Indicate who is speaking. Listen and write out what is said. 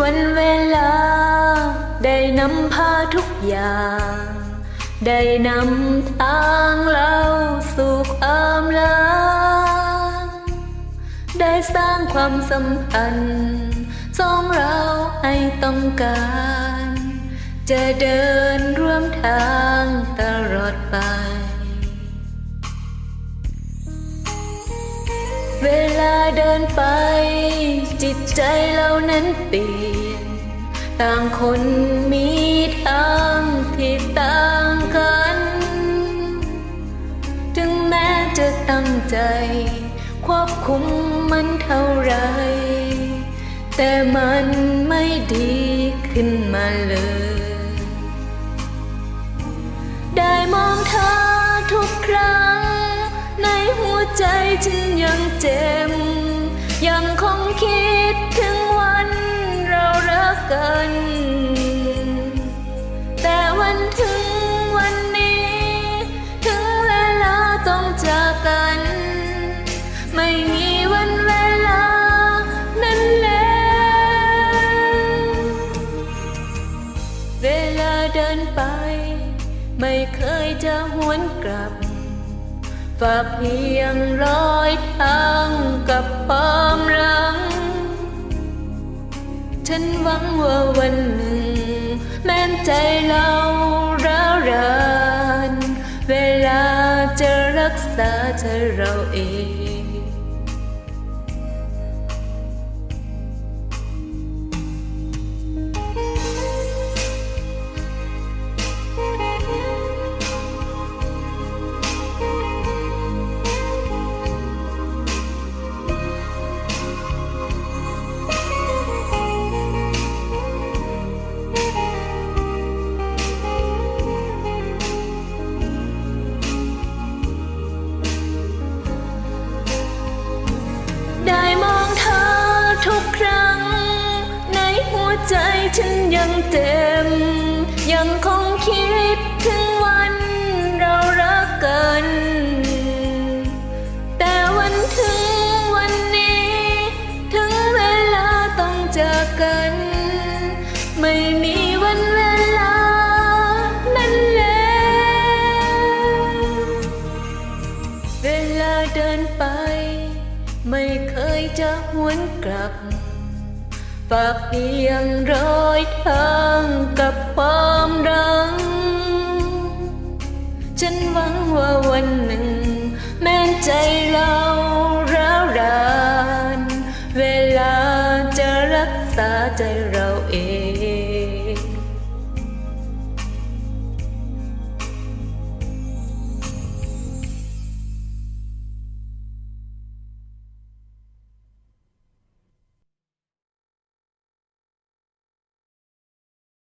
Speaker 1: วันเวลา ได้นำพาทุกอย่าง ได้นำทางเราสู่ความรักได้สร้างความสัมพันธ์สองเราให้ต้องการ จะเดินร่วมทางตลอดไป เวลาเดินไป จิตใจเรานั้นเปลี่ยน ต่างคนมีทางที่ต่างกัน ถึงแม้จะตั้งใจ ควบคุมมันเท่าไร แต่มันไม่ดีขึ้นมาเลย ได้มองเธอทุกครั้ง ยังเจ็บ ยังคงคิดถึงวันเรารักกัน แต่วันถึงวันนี้ ถึงเวลาต้องจากกัน ไม่มีวันเวลานั้นแล้ว เวลาเดินไป ไม่เคยจะหวนกลับากเพียงรอยทางกับความรัง ฉันหวังว่าวันหนึ่ง แม้นใจเราร้าวราน เวลาจะรักษาเธอเราเอง ใจฉันยังเจ็บยังคงคิดถึงวันเรารักกัน แต่วันถึงวันนี้ ถึงเวลาต้องจากกัน ไม่มีวันเวลานั้นแล้วเวลาเดินไป ไม่เคยจะหวนกลับ ฝากเพียงรอยทางกับความรัง ฉันหวังว่าวันหนึ่ง แม้ใจเราร้าวราน เวลาจะรักษาใจเราอีก